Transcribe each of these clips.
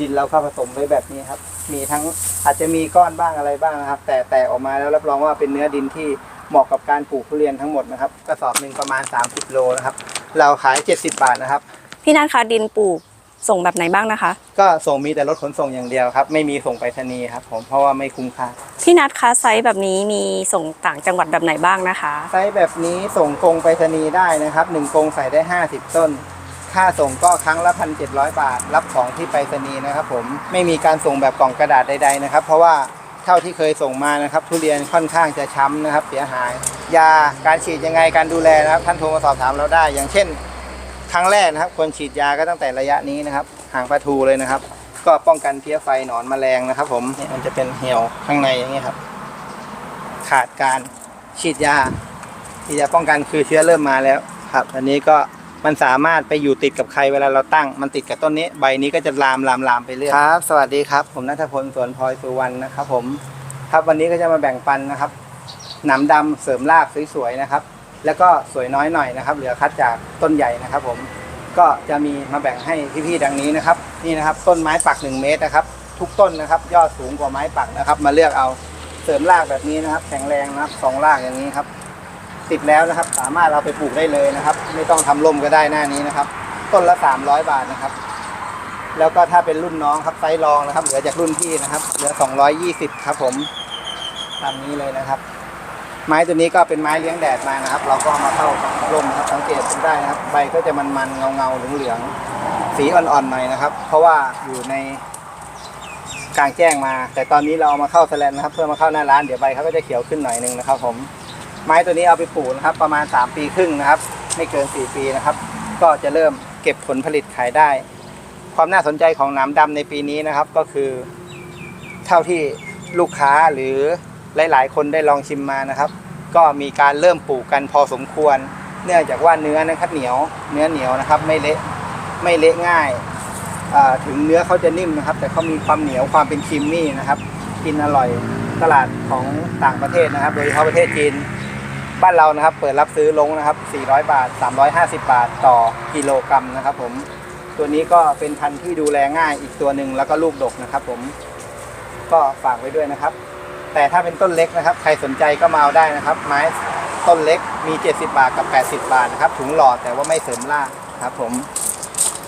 ดินเราเข้าผสมไว้แบบนี้ครับ มีทั้งอาจจะมีก้อนบ้างอะไรบ้างนะครับ แต่แต่ออกมาแล้วรับรองว่าเป็นเนื้อดินที่เหมาะกับการปลูกทุเรียนทั้งหมดนะครับกระสอบหนึ่งประมาณ 30 โลนะครับ เราขาย 70 บาทนะครับ พี่นัทคะดินปลูกส่งแบบไหนบ้างนะคะ ก็ส่งมีแต่รถขนส่งอย่างเดียวครับ ไม่มีส่งไปรษณีย์ครับ ผมเพราะว่าไม่คุ้มค่าพี่นัทคะไซส์แบบนี้มีส่งต่างจังหวัดแบบไหนบ้างนะคะ ไซส์แบบนี้ส่งกรงไปรษณีย์ได้นะครับหนึ่งกรงใส่ได้ 50 ต้น ค่าส่งก็ครั้งละพันเบาท รับของที่ไปรษณีย์นะครับ ผมไม่มีการส่งแบบกล่องกระดาษใด ๆ นะครับ เพราะว่าเท่าที่เคยส่งมานะครับ ทุเรียนค่อนข้างจะช้ำนะครับ เสียหาย ยาการฉีดยังไงการดูแลนะครับ ท่านโทรมาสอบถามเราได้ อย่างเช่น ครั้งแรกนะครับควรฉีดยาก็ตั้งแต่ระยะนี้นะครับห่างปลาทูเลยนะครับ ก็ป้องกันเพี้ยไฟหนอนแมลงนะครับ ผมเนี่ยมันจะเป็นเหี่ยวข้างในอย่างนี้ครับ ขาดการฉีดยาที่จะป้องกันคือเชื้อเริ่มมาแล้วครับ อันนี้ก็ มันสามารถไปอยู่ติดกับใครเวลาเราตั้ง มันติดกับต้นนี้ ใบนี้ก็จะลามลามลามไปเรื่อยครับ สวัสดีครับ ผมนัทพลสวนพลอยสุวรรณนะครับ ผม ครับวันนี้ก็จะมาแบ่งปันนะครับหนามดำเสริมรากสวยๆนะครับ แล้วก็สวยน้อยหน่อยนะครับ เหลือคัดจากต้นใหญ่นะครับ ผมก็จะมีมาแบ่งให้พี่ๆดังนี้นะครับ นี่นะครับ ต้นไม้ปัก 1 เมตรนะครับ ทุกต้นนะครับ ยอดสูงกว่าไม้ปักนะครับ มาเลือกเอาเสริมรากแบบนี้นะครับ แข็งแรงนะครับสองรากอย่างนี้ครับ ติดแล้วนะครับ สามารถเอาไปปลูกได้เลยนะครับ ไม่ต้องทำร่มก็ได้หน้านี้นะครับ ต้นละ 300 บาทนะครับ แล้วก็ถ้าเป็นรุ่นน้องครับไซส์รองนะครับ เหลือจากรุ่นพี่นะครับ เหลือ 220 ครับผมตามนี้เลยนะครับ ไม้ตัวนี้ก็เป็นไม้เลี้ยงแดดมานะครับ เราก็มาเข้าร่มครับสังเกตได้นะครับ ใบก็จะมันๆเงาๆเหลืองๆสีอ่อนๆหน่อยนะครับ เพราะว่าอยู่ในกลางแจ้งมา แต่ตอนนี้เราเอามาเข้าแสลนนะครับ เพื่อมาเข้าหน้าร้านเดี๋ยวใบเขาก็จะเขียวขึ้นหน่อยหนึงนะครับผม ไม้ตัวนี้เอาไปปลูกนะครับ ประมาณ 3 ปีครึ่งนะครับ ไม่เกิน 4 ปีนะครับ ก็จะเริ่มเก็บผลผลิตขายได้ ความน่าสนใจของหน้ำดำในปีนี้นะครับก็คือ เท่าที่ลูกค้าหรือหลาย ๆ คนได้ลองชิมมานะครับ ก็มีการเริ่มปลูกกันพอสมควร เนื่องจากว่าเนื้อนะครับเหนียว เนื้อเหนียวนะครับไม่เละไม่เละง่ายถึงเนื้อเขาจะนิ่มนะครับ แต่เขามีความเหนียวความเป็นครีมมี่นะครับ กินอร่อยตลาดของต่างประเทศนะครับ โดยเฉพาะประเทศจีน บ้านเรานะครับ เปิดรับซื้อลงนะครับ 400 บาท 350 บาทต่อกิโลกรัมนะครับ ผม ตัวนี้ก็เป็นพันธุ์ที่ดูแลง่ายอีกตัวหนึ่งแล้วก็ลูกดกนะครับ ผม ก็ฝากไว้ด้วยนะครับ แต่ถ้าเป็นต้นเล็กนะครับ ใครสนใจก็มาเอาได้นะครับ ไม้ต้นเล็กมี 70 บาทกับ 80 บาทนะครับ ถุงหลอดแต่ว่าไม่เสริมรากครับ ผม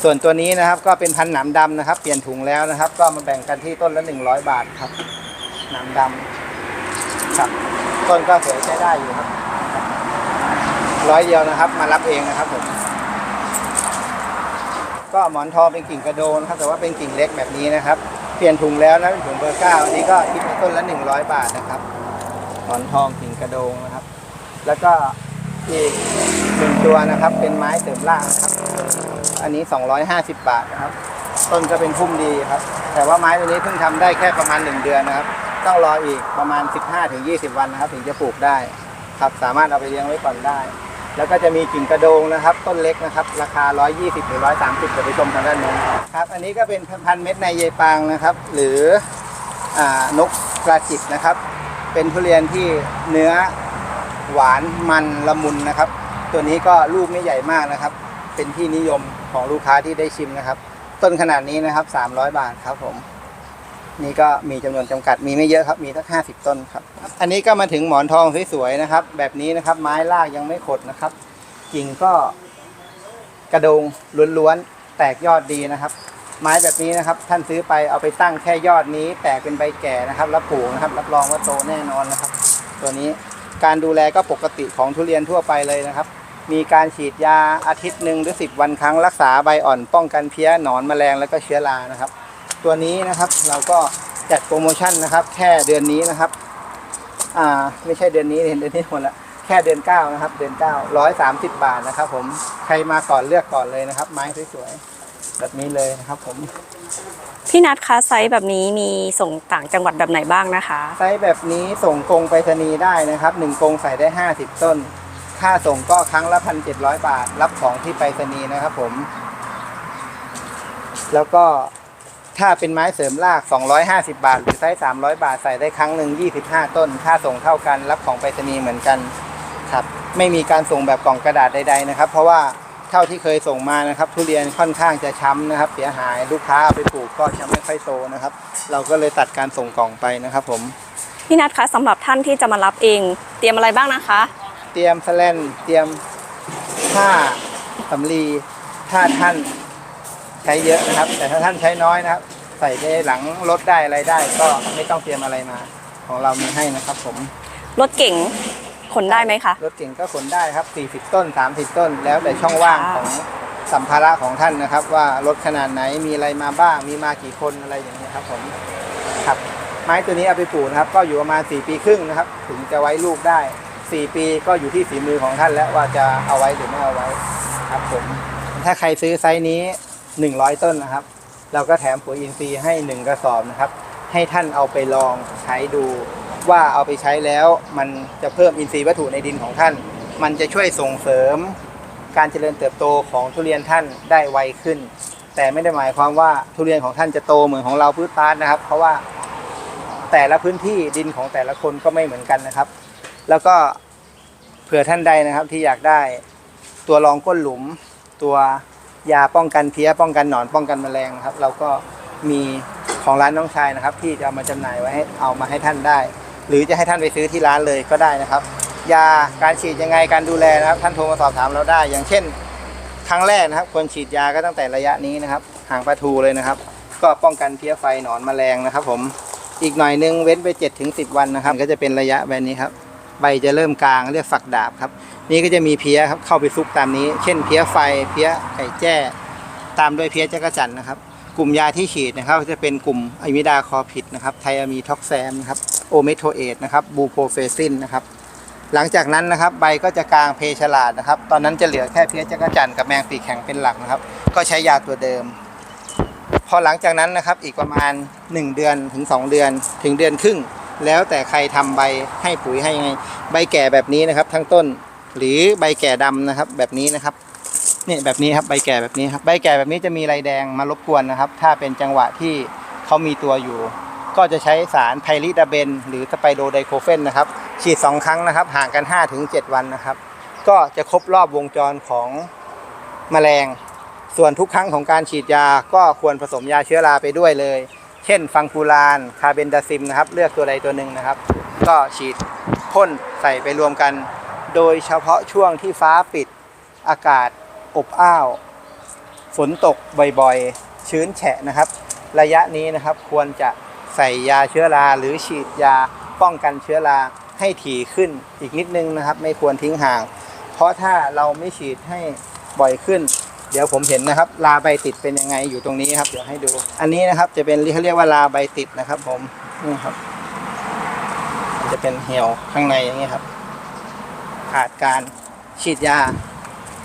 ส่วนตัวนี้นะครับ ก็เป็นพันธุ์หนามดำนะครับ เปลี่ยนถุงแล้วนะครับ ก็มาแบ่งกันที่ต้นละ 100 บาทครับหนามดำครับต้นก็สวยใช้ได้อยู่ครับ ร้อยเดียวนะครับ มารับเองนะครับผมก็หมอนทองเป็นกิ่งกระโดนครับแต่ว่าเป็นกิ่งเล็กแบบนี้นะครับ เปลี่ยนถุงแล้วนะเป็นถุงเบอร์เก้าอันนี้ก็คิดต้นละหนึ่งร้อยบาทนะครับหมอนทองกิ่งกระโดงนะครับ แล้วก็อีกหนึ่งตัวนะครับเป็นไม้เสริมรากนะครับ อันนี้ 250 บาทนะครับ ต้นก็เป็นพุ่มดีครับ แต่ว่าไม้ตัวนี้เพิ่งทำได้แค่ประมาณ 1 เดือนนะครับ ต้องรออีกประมาณ 15-20 วันนะครับ ถึงจะปลูกได้ ครับสามารถเอาไปเลี้ยงไว้ก่อนได้ แล้วก็จะมีกิ่งกระโดงนะครับ ต้นเล็กนะครับ ราคา 120 หรือ 130เดี๋ยวไปชมทางด้านนู้นครับ อันนี้ก็เป็นพันเม็ดในเยปางนะครับ หรืออนกกระจิบนะครับ เป็นทุเรียนที่เนื้อหวานมันละมุนนะครับ ตัวนี้ก็ลูกไม่ใหญ่มากนะครับ เป็นที่นิยมของลูกค้าที่ได้ชิมนะครับ ต้นขนาดนี้นะครับ 300 บาทครับผม นี่ก็มีจำนวนจำกัดมีไม่เยอะครับ มีสักห้าสิบต้นครับ อันนี้ก็มาถึงหมอนทองสวยๆนะครับ แบบนี้นะครับ ไม้รากยังไม่ขดนะครับกิ่งก็กระโดงล้วนๆแตกยอดดีนะครับ ไม้แบบนี้นะครับ ท่านซื้อไปเอาไปตั้งแค่ยอดนี้ แตกเป็นใบแก่นะครับแล้วปลูกนะครับ รับรองว่าโตแน่นอนนะครับ ตัวนี้การดูแลก็ปกติของทุเรียนทั่วไปเลยนะครับ มีการฉีดยาอาทิตย์หนึ่งหรือสิบวันครั้งรักษาใบอ่อนป้องกันเพี้ยหนอนแมลงแล้วก็เชื้อรานะครับ ตัวนี้นะครับ เราก็จัดโปรโมชั่นนะครับ แค่เดือนนี้นะครับ อ่า ไม่ใช่เดือนนี้เดือนเดือนนี้หมดละแค่เดือนเก้านะครับ เดือนเก้าร้อยสามสิบบาทนะครับ ผมใครมาก่อนเลือกก่อนเลยนะครับ ไม้สวยๆแบบนี้เลยนะครับ ผมพี่นัทคะไซส์แบบนี้มีส่งต่างจังหวัดแบบไหนบ้างนะคะ ไซส์แบบนี้ส่งกรงไปรษณีย์ได้นะครับหนึ่งกรงใส่ได้ห้าสิบต้น ค่าส่งก็ครั้งละพันเจ็ดร้อยบาท รับของที่ไปรษณีย์นะครับผม แล้วก็ ถ้าเป็นไม้เสริมราก 250 บาท หรือไซส์300 บาท ใส่ได้ครั้งหนึ่ง25 ต้น ค่าส่งเท่ากัน รับของไปรษณีย์เหมือนกันครับ ไม่มีการส่งแบบกล่องกระดาษใด ๆ นะครับ เพราะว่าเท่าที่เคยส่งมานะครับ ทุเรียนค่อนข้างจะช้ำนะครับ เสียหายลูกค้าเอาไปปลูกก็จะไม่ค่อยโตนะครับ เราก็เลยตัดการส่งกล่องไปนะครับ ผม พี่นัทคะสำหรับท่านที่จะมารับเอง เตรียมอะไรบ้างนะคะ เตรียมแสแลนเตรียมผ้าสำลีถ้าท่าน ใช้เยอะนะครับ แต่ถ้าท่านใช้น้อยนะครับ ใส่ได้หลังรถได้อะไรได้ ก็ไม่ต้องเตรียมอะไรมา ของเรามีให้นะครับ ผมรถเก่งขนได้ไหมคะ รถเก่งก็ขนได้ครับ 40 ต้น 30 ต้น แล้วแต่ช่องว่างของสัมภาระของท่านนะครับ ว่ารถขนาดไหนมีอะไรมาบ้าง มีมากี่คนอะไรอย่างนี้ยครับผมครับ ไม้ตัวนี้เอาไปปลูกนะครับ ก็อยู่ประมาณ 4 ปีครึ่งนะครับ ถึงจะไว้ลูกได้ 4 ปีก็อยู่ที่ฝีมือของท่านแล้วว่าจะเอาไว้หรือไม่เอาไว้ครับผมถ้าใครซื้อไซส์นี้ 100 ต้นนะครับ เราก็แถมปุ๋ยอินทรีย์ให้ 1 กระสอบนะครับ ให้ท่านเอาไปลองใช้ดู ว่าเอาไปใช้แล้วมันจะเพิ่มอินทรีย์วัตถุในดินของท่าน มันจะช่วยส่งเสริม การเจริญเติบโตของทุเรียนท่านได้ไวขึ้น แต่ไม่ได้หมายความว่าทุเรียนของท่านจะโตเหมือนของเราพืชปาร์ตนะครับ เพราะว่าแต่ละพื้นที่ดินของแต่ละคนก็ไม่เหมือนกันนะครับ แล้วก็เผื่อท่านใดนะครับที่อยากได้ตัวรองก้นหลุมตัว ยาป้องกันเพี้ยป้องกันหนอนป้องกันแมลงนะครับ เราก็มีของร้านน้องชายนะครับ ที่จะเอามาจำหน่ายไว้ให้เอามาให้ท่านได้ หรือจะให้ท่านไปซื้อที่ร้านเลยก็ได้นะครับ ยาการฉีดยังไงการดูแลนะครับ ท่านโทรมาสอบถามเราได้ อย่างเช่น ครั้งแรกนะครับควรฉีดยาก็ตั้งแต่ระยะนี้นะครับห่างปลาทูเลยนะครับ ก็ป้องกันเพี้ยไฟหนอนแมลงนะครับ ผมอีกหน่อยนึงเว้นไป7จถึงสิวันนะครับ ก็จะเป็นระยะแบบนี้ครับ ใบจะเริ่มกลางเรียกฝักดาบครับ นี่ก็จะมีเพี้ยครับเข้าไปซุกตามนี้ เช่นเพี้ยไฟเพี้ยไก่แจ้ ตามด้วยเพี้ยจักรจันนะครับ กลุ่มยาที่ฉีดนะครับจะเป็นกลุ่มอะมิดาคอพิดนะครับไทอะมีท็อกแซมนะครับโอเมโทเอตนะครับบูโพเฟซินนะครับหลังจากนั้นนะครับใบก็จะกลางเพฉลาดนะครับ ตอนนั้นจะเหลือแค่เพี้ยจักรจันกับแมงปีแข็งเป็นหลักนะครับ ก็ใช้ยาตัวเดิม พอหลังจากนั้นนะครับอีกประมาณ 1 เดือนถึง 2 เดือนถึงเดือนครึ่ง แล้วแต่ใครทำใบให้ปุ๋ยให้ยังไง ใบแก่แบบนี้นะครับ ทั้งต้น หรือใบแก่ดำนะครับ แบบนี้นะครับนี่แบบนี้ครับใบแก่แบบนี้ครับใบแก่แบบนี้จะมีลายแดงมารบกวนนะครับ ถ้าเป็นจังหวะที่เขามีตัวอยู่ ก็จะใช้สารไพริดาเบน หรือสไปโดไดโคเฟนนะครับ ฉีด 2 ครั้งนะครับ ห่างกัน 5-7 วันนะครับ ก็จะครบรอบวงจรของแมลง ส่วนทุกครั้งของการฉีดยาก็ควรผสมยาเชื้อราไปด้วยเลย ช่นฟังฟูรานคาเบนดาซิมนะครับ เลือกตัวใดตัวหนึ่งนะครับ ก็ฉีดพ่นใส่ไปรวมกัน โดยเฉพาะช่วงที่ฟ้าปิดอากาศอบอ้าว ฝนตกบ่อยๆ ชื้นแฉะนะครับ ระยะนี้นะครับควรจะใส่ยาเชื้อราหรือฉีดยาป้องกันเชื้อราให้ถี่ขึ้นอีกนิดนึงนะครับ ไม่ควรทิ้งห่าง เพราะถ้าเราไม่ฉีดให้บ่อยขึ้น เดี๋ยวผมเห็นนะครับลาใบติดเป็นยังไงอยู่ตรงนี้ครับเดี๋ยวให้ดู อันนี้นะครับจะเป็นเขาเรียกว่าลาใบติดนะครับ ผมนี่ครับมันจะเป็นเหี่ยวข้างในอย่างนี้ครับ ขาดการฉีดยา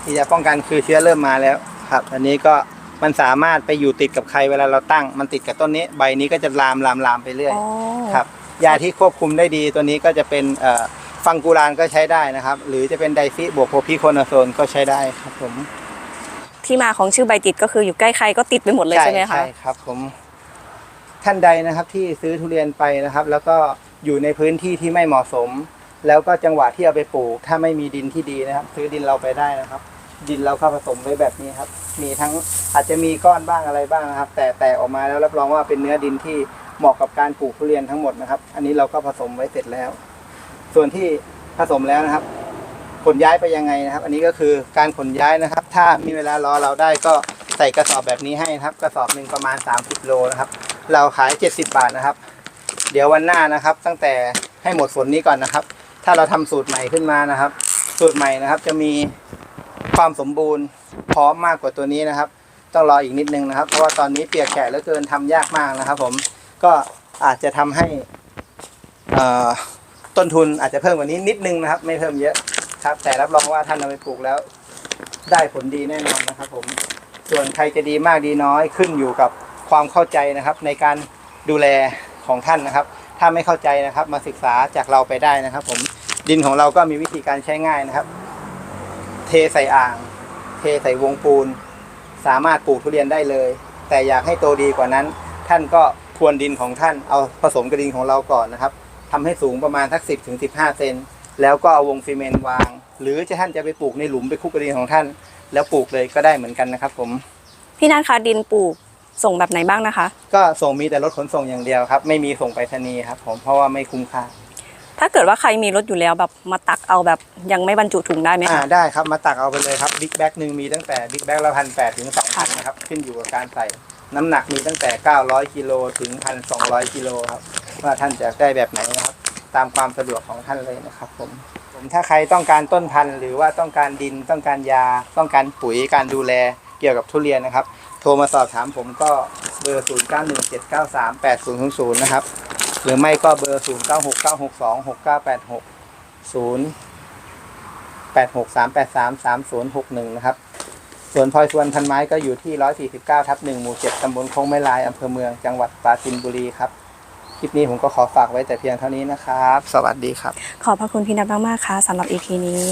ฉีดยาป้องกันคือเชื้อเริ่มมาแล้วครับ อันนี้ก็มันสามารถไปอยู่ติดกับใครเวลาเราตั้ง มันติดกับต้นนี้ ใบนี้ก็จะลามลามลามไปเรื่อยอ๋อครับยาที่ควบคุมได้ดีตัวนี้ก็จะเป็นเอ่อฟังกูรานก็ใช้ได้นะครับ หรือจะเป็นไดฟิบวกโพพิโคนาโซนก็ใช้ได้ครับผม ที่มาของชื่อใบติดก็คืออยู่ใกล้ใครก็ติดไปหมดเลยใช่ไหมคะใช่ครับผมท่านใดนะครับที่ซื้อทุเรียนไปนะครับ แล้วก็อยู่ในพื้นที่ที่ไม่เหมาะสม แล้วก็จังหวะที่เอาไปปลูก ถ้าไม่มีดินที่ดีนะครับ ซื้อดินเราไปได้นะครับ ดินเราเข้าผสมไว้แบบนี้ครับ มีทั้งอาจจะมีก้อนบ้างอะไรบ้างนะครับ แต่แต่ออกมาแล้วรับรองว่าเป็นเนื้อดินที่เหมาะกับการปลูกทุเรียนทั้งหมดนะครับ อันนี้เราก็ผสมไว้เสร็จแล้ว ส่วนที่ผสมแล้วนะครับ ขนย้ายไปยังไงนะครับ อันนี้ก็คือการขนย้ายนะครับ ถ้ามีเวลารอเราได้ก็ใส่กระสอบแบบนี้ให้นะครับ กระสอบหนึ่งประมาณ 30 โลนะครับ เราขาย 70 บาทนะครับ เดี๋ยววันหน้านะครับ ตั้งแต่ให้หมดฝนนี้ก่อนนะครับ ถ้าเราทำสูตรใหม่ขึ้นมานะครับ สูตรใหม่นะครับ จะมีความสมบูรณ์พร้อมมากกว่าตัวนี้นะครับ ต้องรออีกนิดนึงนะครับ เพราะว่าตอนนี้เปียกแฉะเหลือเกินทำยากมากนะครับ ผมก็อาจจะทำให้ต้นทุนอาจจะเพิ่มกว่านี้นิดนึงนะครับ ไม่เพิ่มเยอะ ครับ แต่รับรองว่าท่านเอาไปปลูกแล้ว ได้ผลดีแน่นอนนะครับ ผมส่วนใครจะดีมากดีน้อยขึ้นอยู่กับความเข้าใจนะครับ ในการดูแลของท่านนะครับ ถ้าไม่เข้าใจนะครับ มาศึกษาจากเราไปได้นะครับ ผมดินของเราก็มีวิธีการใช้ง่ายนะครับ เทใส่อ่าง เทใส่วงปูน สามารถปลูกทุเรียนได้เลย แต่อยากให้โตดีกว่านั้น ท่านก็พรวนดินของท่านเอาผสมกับดินของเราก่อนนะครับทำให้สูงประมาณสัก 10ถึง15 เซนแล้วก็เอาวงซีเมนต์วาง หรือจะท่านจะไปปลูกในหลุมไปคลุกกับดินของท่าน แล้วปลูกเลยก็ได้เหมือนกันนะครับ ผมพี่นัทคะดินปลูกส่งแบบไหนบ้างนะคะ ก็ส่งมีแต่รถขนส่งอย่างเดียวครับ ไม่มีส่งไปรษณีย์ครับ ผมเพราะว่าไม่คุ้มค่าถ้าเกิดว่าใครมีรถอยู่แล้วแบบมาตักเอาแบบยังไม่บรรจุถุงได้ไหมอ่าคะได้ครับมาตักเอาไปเลยครับบิ๊กแบ็กหนึ่งมีตั้งแต่บิ๊กแบ็กละพันแปดถึงสองพันนะครับขึ้นอยู่กับการใส่น้ำหนักมีตั้งแต่ 900กิโลถึงพันสองกิโลครับว่าท่านจะได้แบบไหนนะครับ ตามความสะดวกของท่านเลยนะครับผม ผมถ้าใครต้องการต้นพันธุ์หรือว่าต้องการดินต้องการยาต้องการปุ๋ยการดูแลเกี่ยวกับทุเรียนนะครับ โทรมาสอบถามผมก็เบอร์ 0 9 1 7 9 3 8 0 0 0 นะครับ หรือไม่ก็เบอร์ 0 9 6 9 6 2 6 9 8 6 0 8 6 3 8 3 3 0 6 1 นะครับส่วนพลอยสวนพันไม้ก็อยู่ที่ 149 ทับ1หมู่ 7 ตำบลคงไม้ลาย อำเภอเมือง จังหวัดปราจีนบุรีครับ คลิปนี้ผมก็ขอฝากไว้แต่เพียงเท่านี้นะครับ สวัสดีครับ ขอบพระคุณพี่นัทมากๆค่ะสำหรับ EP นี้